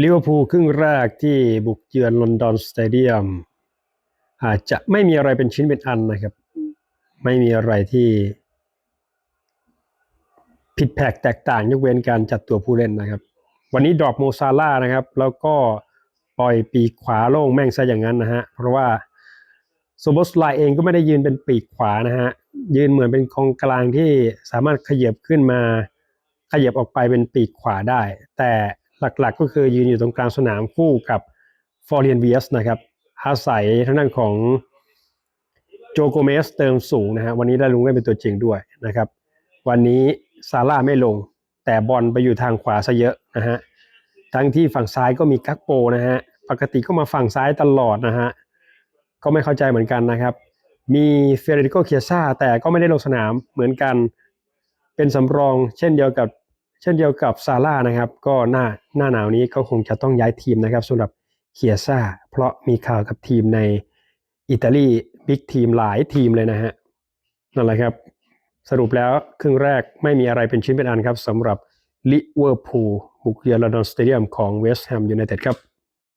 ลิเวอร์พูลครึ่งแรกที่บุกเยือนลอนดอนสเตเดียมอาจจะไม่มีอะไรเป็นชิ้นเป็นอันนะครับ ไม่มีอะไรที่ ผิดแผกแตกต่างยกเว้นการจัดตัวผู้เล่นนะครับ วันนี้ดรอปโมซาล่านะครับ แล้วก็ปล่อยปีกขวาโล่งแม่งซะอย่างนั้นนะฮะ เพราะว่าโซบสไลเองก็ไม่ได้ยืนเป็นปีกขวานะฮะ ยืนเหมือนเป็นกองกลางที่สามารถขยับขึ้นมา ขยับออกไปเป็นปีกขวาได้ แต่ หลักๆ ก็คือยืนอยู่ตรงกลางสนามคู่กับฟอร์เรียนเวียสนะครับ อาศัยทางด้านของโจโกเมสเติมสูงนะฮะวันนี้ได้ลงเล่นเป็นตัวจริงด้วยนะครับ วันนี้ซาร่าไม่ลง แต่บอลไปอยู่ทางขวาซะเยอะนะฮะทั้งที่ฝั่งซ้ายก็มีกักโปนะฮะปกติก็มาฝั่งซ้ายตลอดนะฮะก็ไม่เข้าใจเหมือนกันนะครับ มีเฟเดริโกเคียซ่าแต่ก็ไม่ได้ลงสนามเหมือนกัน เป็นสำรองเช่นเดียวกับ เช่นเดียวกับซาร่านะครับ ก็หน้าหน้าหนาวนี้ก็คงจะต้องย้ายทีมนะครับสำหรับเคียซ่าเพราะมีข่าวกับทีมในอิตาลีบิ๊กทีมหลายทีมเลยนะฮะนั่นแหละครับสรุปแล้วครึ่งแรกไม่มีอะไรเป็นชิ้นเป็นอันครับสำหรับลิเวอร์พูลบุกเยือนลอนดอนสเตเดียมของเวสต์แฮมยูไนเต็ดครับ